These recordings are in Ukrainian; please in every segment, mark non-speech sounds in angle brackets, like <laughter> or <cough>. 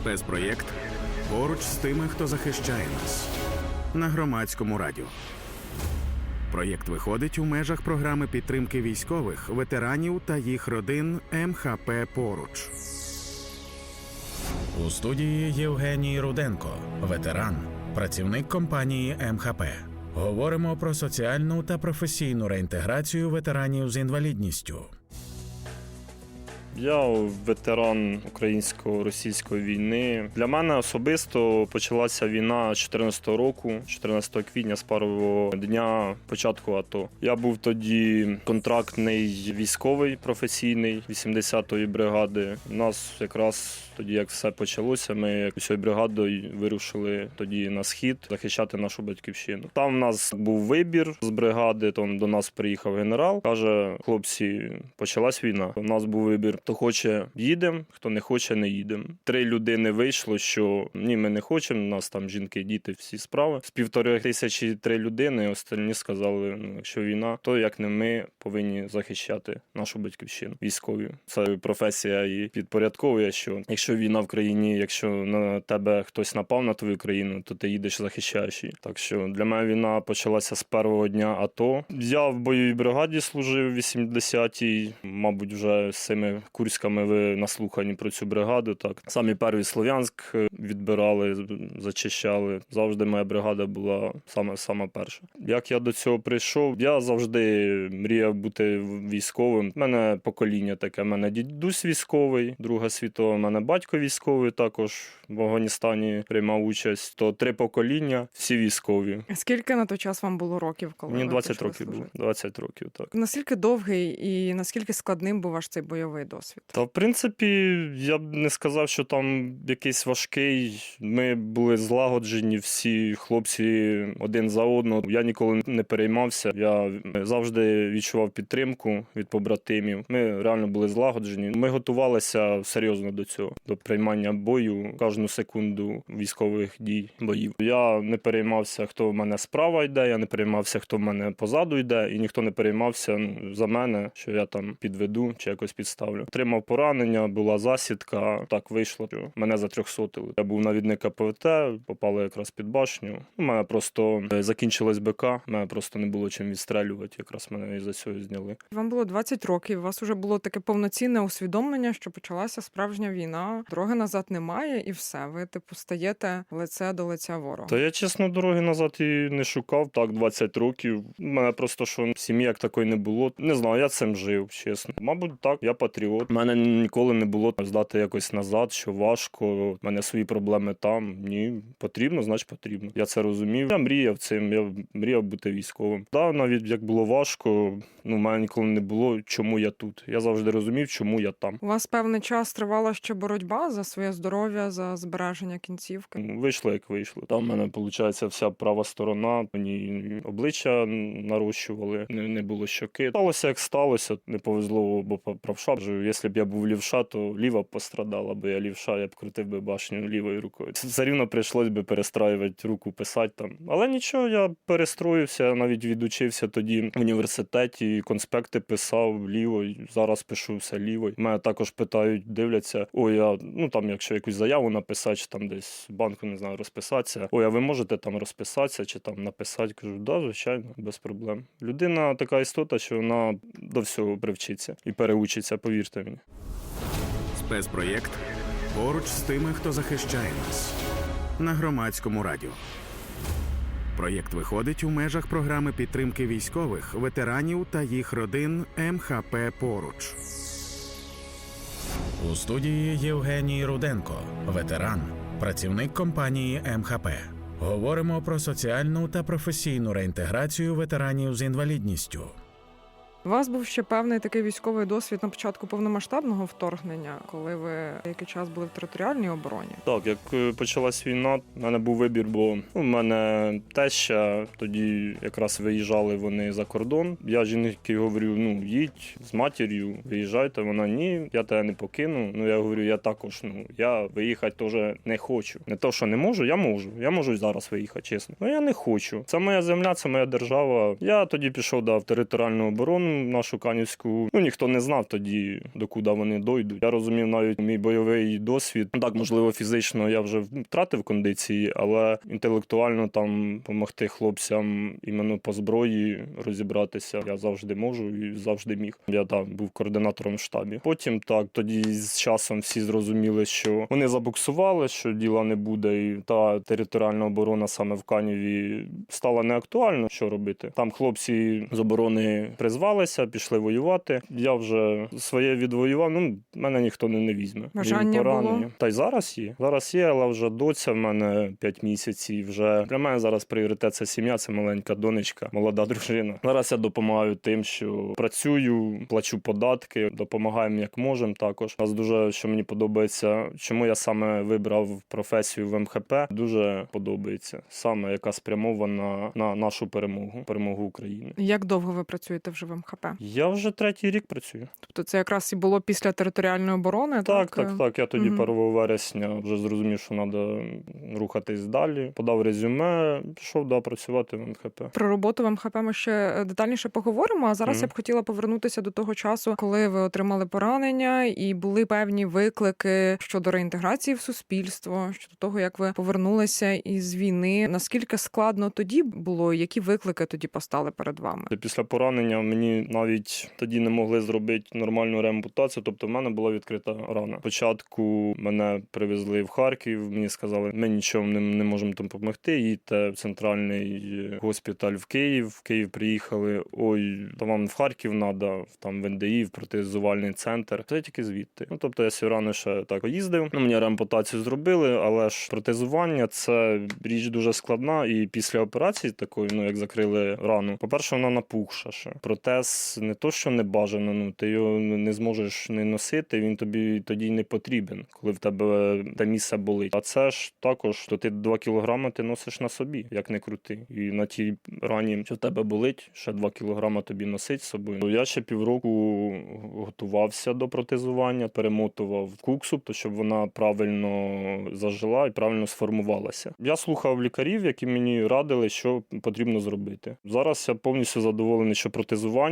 Спецпроєкт поруч з тими, хто захищає нас на громадському радіо. Проєкт виходить у межах програми підтримки військових, ветеранів та їх родин МХП Поруч. У студії Євгеній Руденко, ветеран, працівник компанії МХП. Говоримо про соціальну та професійну реінтеграцію ветеранів з інвалідністю. Я ветеран українсько-російської війни. Для мене особисто почалася війна 14 року, 14 квітня з парового дня початку АТО. Я був тоді контрактний військовий професійний 80-ї бригади. У нас якраз тоді, як все почалося, ми усією бригадою вирушили тоді на схід захищати нашу батьківщину. Там в нас був вибір з бригади. Там до нас приїхав генерал. каже: хлопці, почалась війна. У нас був вибір: хто хоче, їдемо, хто не хоче, не їдемо. Три людини вийшло, що ні, ми не хочемо. У нас там жінки, діти, всі справи. З півтори тисячі три людини. Остальні сказали: ну, якщо війна, то як не ми повинні захищати нашу батьківщину. Військові це професія і підпорядковує, що якщо війна в країні, якщо на тебе хтось напав на твою країну, то ти їдеш захищаєш її. Так що для мене війна почалася з першого дня АТО. Я в бойовій бригаді служив 80-й, мабуть, вже з цими курськами ви наслухані про цю бригаду. Так самі перший Слов'янськ е, відбирали, зачищали. Завжди моя бригада була саме саме перша. Як я до цього прийшов, я завжди мріяв бути військовим. У мене покоління таке. У мене дідусь військовий, Друга світова. У мене батько військовий також в Афганістані приймав участь. То три покоління, всі військові. Скільки на той час вам було років, коли Мені 20 почали років було. служити? 20 років, так. Наскільки довгий і наскільки складним був ваш цей бойовий досвід? Та в принципі, я б не сказав, що там якийсь важкий. Ми були злагоджені, всі хлопці один за одного. Я ніколи не переймався. Я завжди відчував підтримку від побратимів. Ми реально були злагоджені. Ми готувалися серйозно до цього, до приймання бою кожну секунду військових дій боїв. Я не переймався, хто в мене справа йде. Я не переймався, хто в мене позаду йде, і ніхто не переймався за мене, що я там підведу чи якось підставлю. Отримав поранення, була засідка. Так вийшло. що Мене затрьохсотили. Я був навідник КПВТ, попали якраз під башню. У мене просто е, закінчилось БК. Мене просто не було чим відстрелювати. Якраз мене із за цього зняли. Вам було 20 років. У вас вже було таке повноцінне усвідомлення, що почалася справжня війна. Дороги назад немає, і все. Ви типу стаєте лице до лиця ворога. Та я чесно дороги назад і не шукав. Так, 20 років. У мене просто що сім'ї як такої не було. Не знаю, я цим жив, чесно. Мабуть, так, я патріот. У мене ніколи не було здати якось назад, що важко. У мене свої проблеми там. Ні, потрібно, значить потрібно. Я це розумів. Я мріяв цим. Я мріяв бути військовим. Да, навіть як було важко, ну, в мене ніколи не було, чому я тут. Я завжди розумів, чому я там. У вас певний час тривала ще боротьба за своє здоров'я, за збереження кінцівки. Вийшло, як вийшло. Там в мене, виходить, вся права сторона. Мені обличчя нарощували, не, не було щоки. Сталося, як сталося. Не повезло, бо правша. Якщо б я був лівша, то ліва пострадала, бо я лівша, я б крутив би башню лівою рукою. Все рівно прийшлось би перестраювати руку, писати там. Але нічого, я перестроївся, навіть відучився тоді в університеті, конспекти писав лівою. Зараз пишу все лівою. Мене також питають, дивляться, ой, я ну там, якщо якусь заяву написати, чи там десь банку не знаю, розписатися. Ой, а ви можете там розписатися чи там написати? Кажу, да, звичайно, без проблем. Людина така істота, що вона до всього привчиться і переучиться, повірте мені. Спецпроєкт поруч з тими, хто захищає нас на громадському радіо. Проєкт виходить у межах програми підтримки військових, ветеранів та їх родин МХП Поруч. У студії Євгеній Руденко, ветеран, працівник компанії МХП. Говоримо про соціальну та професійну реінтеграцію ветеранів з інвалідністю. У вас був ще певний такий військовий досвід на початку повномасштабного вторгнення, коли ви який час були в територіальній обороні. Так, як е, почалась війна, в мене був вибір, бо ну, в мене теща тоді якраз виїжджали вони за кордон. Я жінки говорю: ну їдь з матір'ю, виїжджайте. Вона ні, я тебе не покину. Ну я говорю, я також ну я виїхати теж не хочу. Не то, що не можу, я можу. Я можу зараз виїхати, чесно. Ну я не хочу. Це моя земля, це моя держава. Я тоді пішов да, в територіальну оборону. Нашу канівську, ну ніхто не знав тоді, докуди вони дойдуть. Я розумів навіть мій бойовий досвід. Ну, Так, можливо, фізично я вже втратив кондиції, але інтелектуально там допомогти хлопцям іменно по зброї розібратися я завжди можу і завжди міг. Я там був координатором в штабі. Потім так, тоді з часом всі зрозуміли, що вони забуксували, що діла не буде, і та територіальна оборона саме в Каніві стала неактуальна. Що робити? Там хлопці з оборони призвалися, пішли воювати. Я вже своє відвоював. Ну мене ніхто не, не візьме. Бажання поранення. було? Та й зараз є. Зараз є, але вже доця в мене 5 місяців. Вже для мене зараз пріоритет це сім'я, це маленька донечка, молода дружина. Зараз я допомагаю тим, що працюю, плачу податки, допомагаємо як можемо. Також нас дуже що мені подобається, чому я саме вибрав професію в МХП. Дуже подобається саме яка спрямована на нашу перемогу, перемогу України. Як довго ви працюєте вже в МХП? Я вже третій рік працюю. Тобто це якраз і було після територіальної оборони? Так, так, так. Я тоді. 1 вересня вже зрозумів, що треба рухатись далі. Подав резюме, пішов да, працювати в МХП. Про роботу в МХП ми ще детальніше поговоримо. А зараз Мгм. я б хотіла повернутися до того часу, коли ви отримали поранення, і були певні виклики щодо реінтеграції в суспільство, щодо того, як ви повернулися із війни. Наскільки складно тоді було? Які виклики тоді постали перед вами? Після поранення мені навіть тоді не могли зробити нормальну реампутацію. Тобто, в мене була відкрита рана. Спочатку мене привезли в Харків. Мені сказали, ми нічого не, не можемо там допомогти. Їдьте в центральний госпіталь в Київ. В Київ приїхали. Ой, то вам в Харків треба, там в НДІ, в протезувальний центр. Це тільки звідти. Ну тобто я сьогодні ще так поїздив. Ну мені реампутацію зробили, але ж протезування це річ дуже складна. І після операції такої, ну як закрили рану, по-перше, вона напухша ще. Протез не то, що не бажано, ну ти його не зможеш не носити. Він тобі тоді не потрібен, коли в тебе те місце болить. А це ж також, то ти 2 кілограми ти носиш на собі, як не крути. І на тій рані, що в тебе болить, ще 2 кілограми тобі носить з собою. Ну, Я ще півроку готувався до протезування, перемотував куксу, то щоб вона правильно зажила і правильно сформувалася. Я слухав лікарів, які мені радили, що потрібно зробити. Зараз я повністю задоволений, що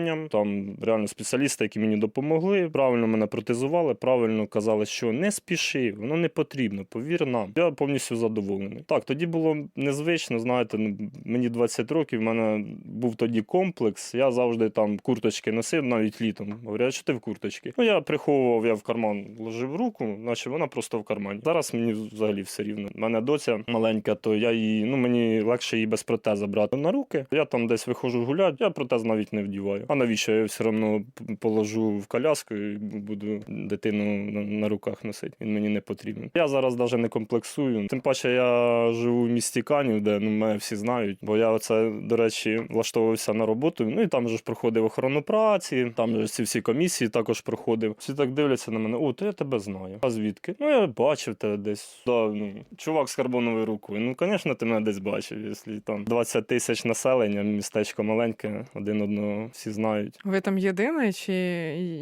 протезуванням там реально спеціалісти, які мені допомогли, правильно мене протезували, правильно казали, що не спіши, воно не потрібно. Повір нам. Я повністю задоволений. Так, тоді було незвично. Знаєте, ну мені 20 років. в мене був тоді комплекс. Я завжди там курточки носив, навіть літом. Говорять, що ти в курточці? Ну я приховував, я в карман ложив руку, наче вона просто в кармані. Зараз мені взагалі все рівно. У мене доця маленька, то я її, ну мені легше її без протеза брати на руки. Я там десь виходжу гуляти, я протез навіть не вдіваю. А навіщо я все одно положу в коляску і буду дитину на, руках носити? Він мені не потрібен. Я зараз навіть не комплексую. Тим паче я живу в місті Канів, де ну мене всі знають. Бо я оце, до речі, влаштовувався на роботу. Ну і там же ж проходив охорону праці, там же ці всі комісії також проходив. Всі так дивляться на мене. О, то я тебе знаю. А звідки? Ну я бачив тебе десь. Да, ну, чувак з карбоновою рукою. Ну, звісно, ти мене десь бачив. Якщо там 20 тисяч населення, містечко маленьке, один одного всі знають. Ви там єдиний, чи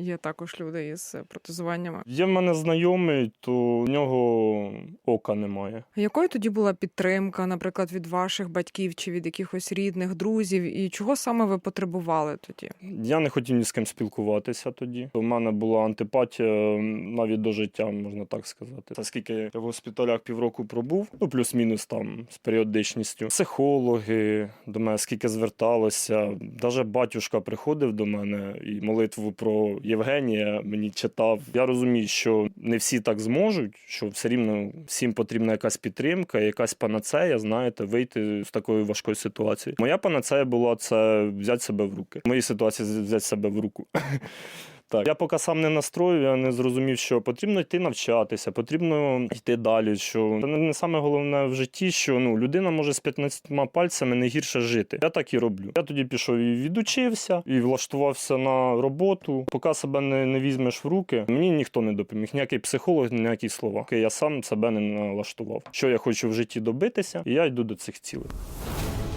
є також люди із протезуваннями? Є в мене знайомий, то у нього ока немає. Якою тоді була підтримка, наприклад, від ваших батьків чи від якихось рідних, друзів, і чого саме ви потребували тоді? Я не хотів ні з ким спілкуватися тоді. У мене була антипатія навіть до життя, можна так сказати. Та скільки я в госпіталях півроку пробув, ну плюс-мінус там з періодичністю. Психологи до мене скільки зверталося. Даже батюшка приходив до мене і молитву про Євгенія мені читав. Я розумію, що не всі так зможуть, що все рівно всім потрібна якась підтримка, якась панацея, знаєте, вийти з такої важкої ситуації. Моя панацея була це взяти себе в руки. В моїй ситуації взяти себе в руку. <laughs> Так, я поки сам не настрою, я не зрозумів, що потрібно йти навчатися, потрібно йти далі. Що це не, саме головне в житті, що ну людина може з 15 пальцями не гірше жити. Я так і роблю. Я тоді пішов і відучився, і влаштувався на роботу. Поки себе не, не візьмеш в руки, мені ніхто не допоміг. Ніякий психолог, ніякі слова. Я сам себе не налаштував. Що я хочу в житті добитися, і я йду до цих цілей.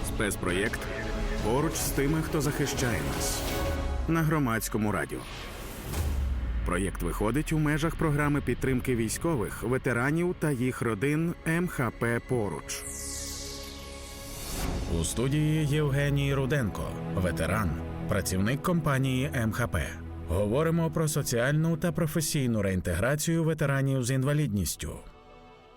Спецпроєкт поруч з тими, хто захищає нас на громадському радіо. Проєкт виходить у межах програми підтримки військових, ветеранів та їх родин МХП Поруч. У студії Євгеній Руденко, ветеран, працівник компанії МХП. Говоримо про соціальну та професійну реінтеграцію ветеранів з інвалідністю.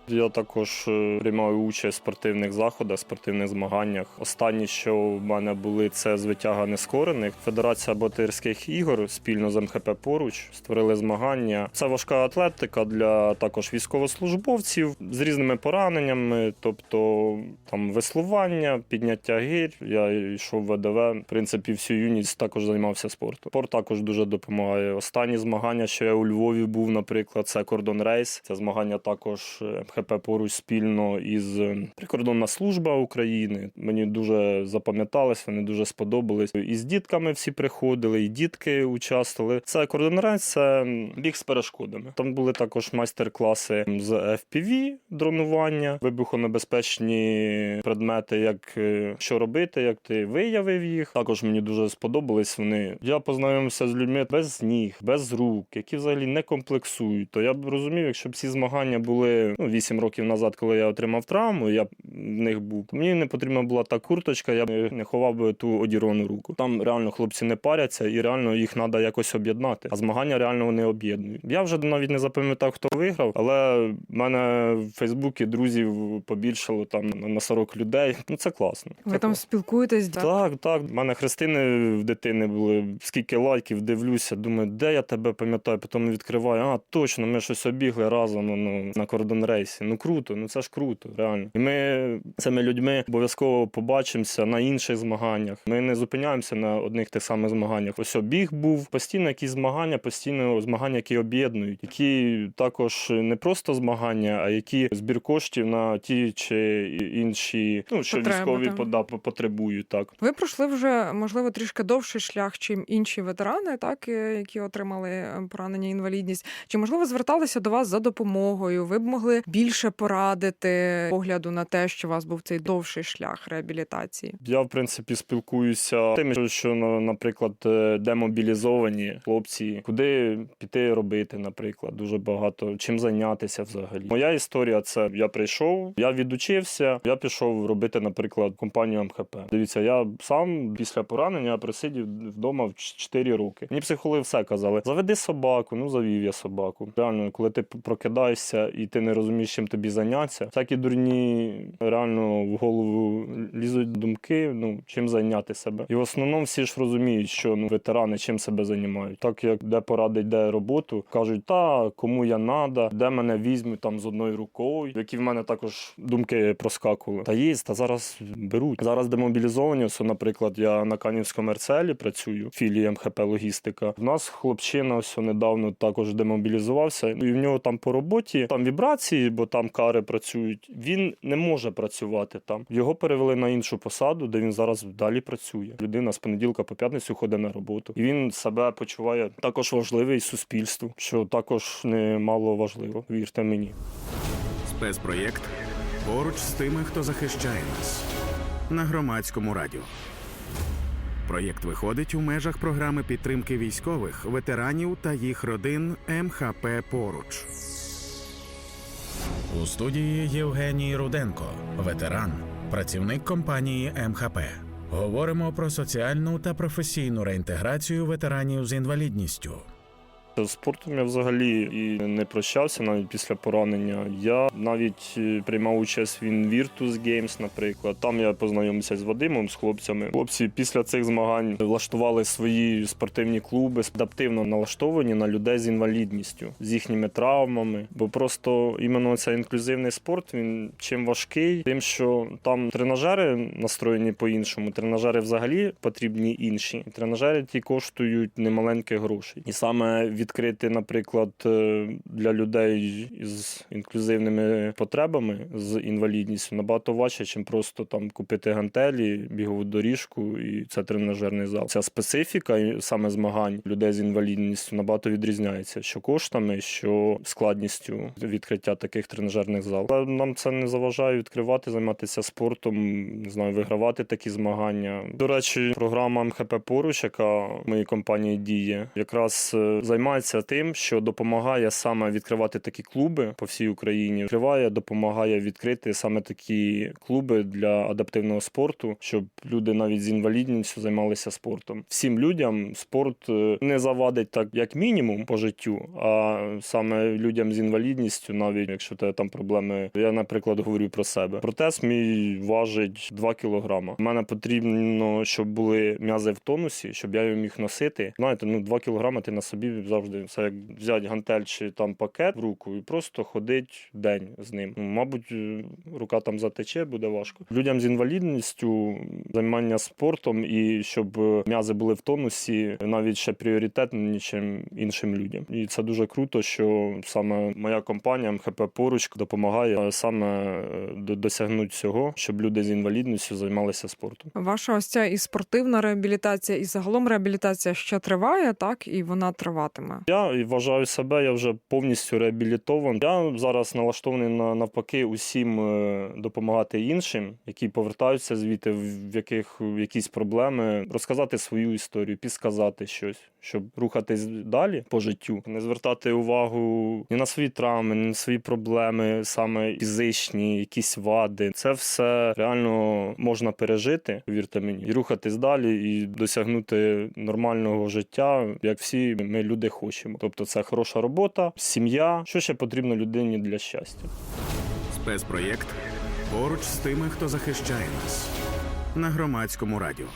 Я також е, приймаю участь в спортивних заходах, спортивних змаганнях. Останні, що в мене були, це звитяга нескорених. Федерація богатирських ігор спільно з МХП поруч створили змагання. Це важка атлетика для також військовослужбовців з різними пораненнями, тобто там веслування, підняття гір. Я йшов в ВДВ. В принципі, всю юність також займався спортом. Спорт також дуже допомагає. Останні змагання, що я у Львові був, наприклад, це кордон рейс. Це змагання також МХП поруч спільно із е, прикордонна служба України. Мені дуже запам'яталось, вони дуже сподобались. І з дітками всі приходили, і дітки участвували. Це кордон це біг з перешкодами. Там були також майстер-класи з FPV, дронування, вибухонебезпечні предмети, як е, що робити, як ти виявив їх. Також мені дуже сподобались вони. Я познайомився з людьми без ніг, без рук, які взагалі не комплексують. То я б розумів, якщо б ці змагання були ну, 8 років назад, коли я отримав травму, я в них був. Мені не потрібна була та курточка, я б не ховав би ту одірвану руку. Там реально хлопці не паряться, і реально їх треба якось об'єднати. А змагання реально вони об'єднують. Я вже навіть не запам'ятав, хто виграв, але в мене в Фейсбуці друзів побільшало там на 40 людей. Ну це класно. Ви Це там класно. спілкуєтесь? да? Так, так. У мене хрестини в дитини були. Скільки лайків дивлюся, думаю, де я тебе пам'ятаю, потім відкриваю. А, точно, ми щось обігли разом ну, на кордон рейсі. Ну круто, ну це ж круто, реально. І ми з цими людьми обов'язково побачимося на інших змаганнях. Ми не зупиняємося на одних тих самих змаганнях. Ось біг був постійно якісь змагання, постійно змагання, які об'єднують, які також не просто змагання, а які збір коштів на ті чи інші, ну що Потреби, військові так. пода- потребують так. Ви пройшли вже можливо трішки довший шлях, чим інші ветерани, так е, які отримали е, поранення інвалідність. Чи можливо зверталися до вас за допомогою? Ви б могли більше порадити погляду на те, що у вас був цей довший шлях реабілітації? Я, в принципі, спілкуюся тими, що- на- наприклад, е, демобілізовані хлопці, куди піти робити, наприклад, дуже багато чим зайнятися взагалі. Моя історія це я прийшов, я відучився, я пішов робити, наприклад, компанію МХП. Дивіться, я сам після поранення присидів вдома в 4 роки. Мені психологи все казали: заведи собаку, ну завів я собаку. Реально, коли ти прокидаєшся і ти не розумієш, чим тобі зайнятися, всякі дурні реально в голову лізуть думки, ну чим зайняти себе. І в основному всі ж розуміють, що ну ветерани чим себе займають. Так як де порадить, де роботу, кажуть, та кому я надо, де мене візьмуть там з одною рукою, які в мене також думки проскакували. Та є, та зараз беруть. Зараз демобілізовані. Ось, наприклад, я на Канівському мерцелі працюю, філії МХП Логістика. У нас хлопчина ось недавно також демобілізувався, і в нього там по роботі там вібрації, бо там кари працюють. Він не може працювати там. Його перевели на іншу посаду, де він зараз далі працює. Людина з понеділка по п'ятницю ходить на роботу, і він себе почуває також важливий суспільству, що також немало важливо. Вірте мені. Спецпроєкт поруч з тими, хто захищає нас на громадському радіо. Проєкт виходить у межах програми підтримки військових, ветеранів та їх родин МХП Поруч. У студії Євгеній Руденко, ветеран, працівник компанії МХП. Говоримо про соціальну та професійну реінтеграцію ветеранів з інвалідністю. З Спортом я взагалі і не прощався навіть після поранення. Я навіть е, приймав участь в Virtus Games, наприклад. Там я познайомився з Вадимом, з хлопцями. Хлопці після цих змагань влаштували свої спортивні клуби, адаптивно налаштовані на людей з інвалідністю, з їхніми травмами. Бо просто іменно цей інклюзивний спорт він чим важкий, тим, що там тренажери настроєні по-іншому. Тренажери взагалі потрібні інші. Тренажери ті коштують немаленьких грошей. І саме відкрити, наприклад, е, для людей з інклюзивними потребами з інвалідністю набагато важче, ніж просто там купити гантелі, бігову доріжку і це тренажерний зал. Ця специфіка саме змагань людей з інвалідністю набагато відрізняється, що коштами, що складністю відкриття таких тренажерних залів. Але нам це не заважає відкривати, займатися спортом, не знаю, вигравати такі змагання. До речі, програма МХП поруч, яка в моїй компанії діє, якраз е, займається тим, що допомагає саме відкривати такі клуби по всій Україні. Відкриває, допомагає відкрити саме такі клуби для адаптивного спорту, щоб люди навіть з інвалідністю займалися спортом. Всім людям спорт е, не завадить так, як мінімум по життю, а саме людям з інвалідністю, навіть якщо те там проблеми. Я, наприклад, говорю про себе. Протез мій важить 2 кілограма. Мене потрібно, щоб були м'язи в тонусі, щоб я його міг носити. Знаєте, ну 2 кілограми ти на собі завжди це як взяти гантель чи там пакет в руку і просто ходить день з ним. Ну, мабуть, е, рука там затече, буде важко. Людям з інвалідністю займання спортом і щоб е, м'язи були в тонусі, навіть ще пріоритетно, ніж іншим людям. І це дуже круто, що саме моя компанія МХП Поруч допомагає е, саме досягнути цього, щоб люди з інвалідністю займалися спортом. Ваша ось ця і спортивна реабілітація, і загалом реабілітація ще триває, так і вона триватиме. Я вважаю себе, я вже повністю реабілітований. Я зараз налаштований на навпаки усім е, допомагати іншим, які повертаються звідти, в яких якісь проблеми, розказати свою історію, підсказати щось, щоб рухатись далі по життю, не звертати увагу ні на свої травми, ні на свої проблеми, саме фізичні, якісь вади. Це все реально можна пережити, повірте мені, і рухатись далі, і досягнути нормального життя, як всі ми люди хочемо. Тобто, це хороша робота, сім'я. Що ще потрібно людині для щастя? Спецпроєкт поруч з тими, хто захищає нас на громадському радіо.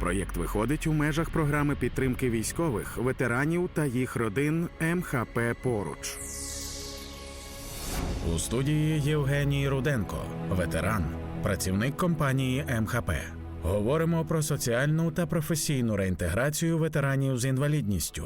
Проєкт виходить у межах програми підтримки військових, ветеранів та їх родин МХП Поруч. У студії Євгеній Руденко, ветеран, працівник компанії МХП. Говоримо про соціальну та професійну реінтеграцію ветеранів з інвалідністю.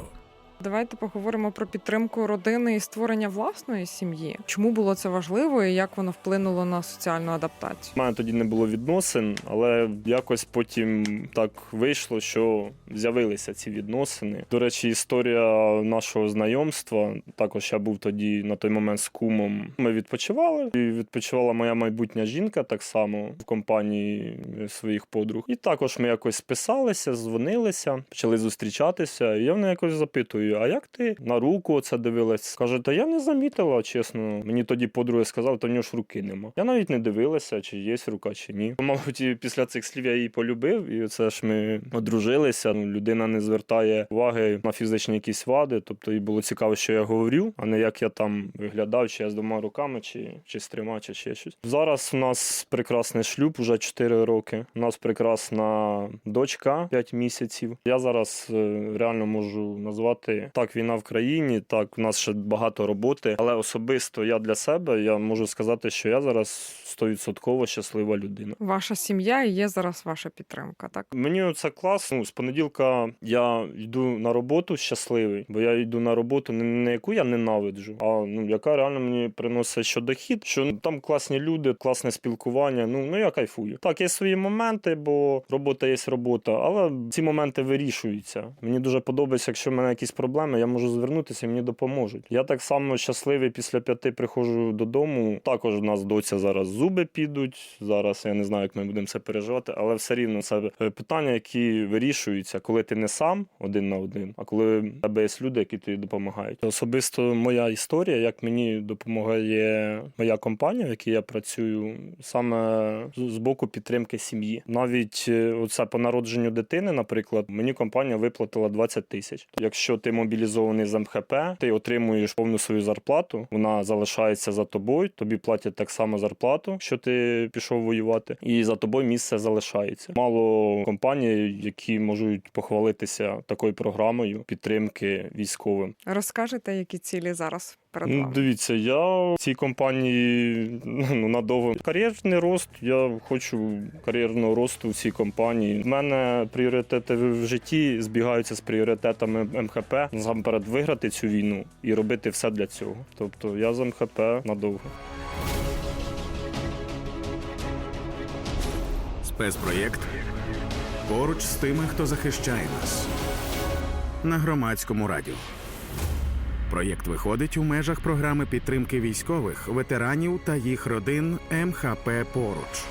Давайте поговоримо про підтримку родини і створення власної сім'ї. Чому було це важливо і як воно вплинуло на соціальну адаптацію? У мене тоді не було відносин, але якось потім так вийшло, що з'явилися ці відносини. До речі, історія нашого знайомства. Також я був тоді на той момент з кумом. Ми відпочивали, і відпочивала моя майбутня жінка так само в компанії своїх подруг. І також ми якось списалися, дзвонилися, почали зустрічатися. І я в неї якось запитую: а як ти на руку це дивилась? Каже, та я не замітила, чесно. Мені тоді подруги сказали, то в нього ж руки нема. Я навіть не дивилася, чи є рука, чи ні. Мабуть, після цих слів я її полюбив, і це ж ми одружилися. Ну, людина не звертає уваги на фізичні якісь вади. Тобто їй було цікаво, що я говорю, а не як я там виглядав, чи я з двома руками, чи, чи з трьома, чи ще щось. Зараз у нас прекрасний шлюб, уже 4 роки. У нас прекрасна дочка 5 місяців. Я зараз е, реально можу назвати так, війна в країні, так, у нас ще багато роботи. Але особисто я для себе я можу сказати, що я зараз 100% щаслива людина. Ваша сім'я і є зараз ваша підтримка, так? Мені це клас. Ну, з понеділка я йду на роботу щасливий, бо я йду на роботу не, не яку я ненавиджу, а ну яка реально мені приносить що дохід, що ну, там класні люди, класне спілкування. Ну ну я кайфую. Так, є свої моменти, бо робота є робота, але ці моменти вирішуються. Мені дуже подобається, якщо в мене якісь проблеми, я можу звернутися мені допоможуть. Я так само щасливий після п'яти приходжу додому. Також в нас доця зараз зуби підуть. Зараз я не знаю, як ми будемо це переживати, але все рівно це е, питання, які вирішуються, коли ти не сам один на один, а коли в тебе є люди, які тобі допомагають. Особисто моя історія, як мені допомагає моя компанія, в якій я працюю, саме з з боку підтримки сім'ї. Навіть е, оце по народженню дитини, наприклад, мені компанія виплатила 20 тисяч. Якщо ти мобілізований з МХП, ти отримуєш повну свою зарплату, вона залишається за тобою. Тобі платять так само зарплату, що ти пішов воювати, і за тобою місце залишається. Мало компаній, які можуть похвалитися такою програмою підтримки військовим. Розкажете, які цілі зараз перед Ну, вами? дивіться, я в цій компанії ну, надовго кар'єрний рост. Я хочу кар'єрного росту в цій компанії. У мене пріоритети в житті збігаються з пріоритетами МХП. Насамперед виграти цю війну і робити все для цього. Тобто я з МХП надовго. Спецпроєкт поруч з тими, хто захищає нас на громадському радіо. Проєкт виходить у межах програми підтримки військових, ветеранів та їх родин МХП Поруч.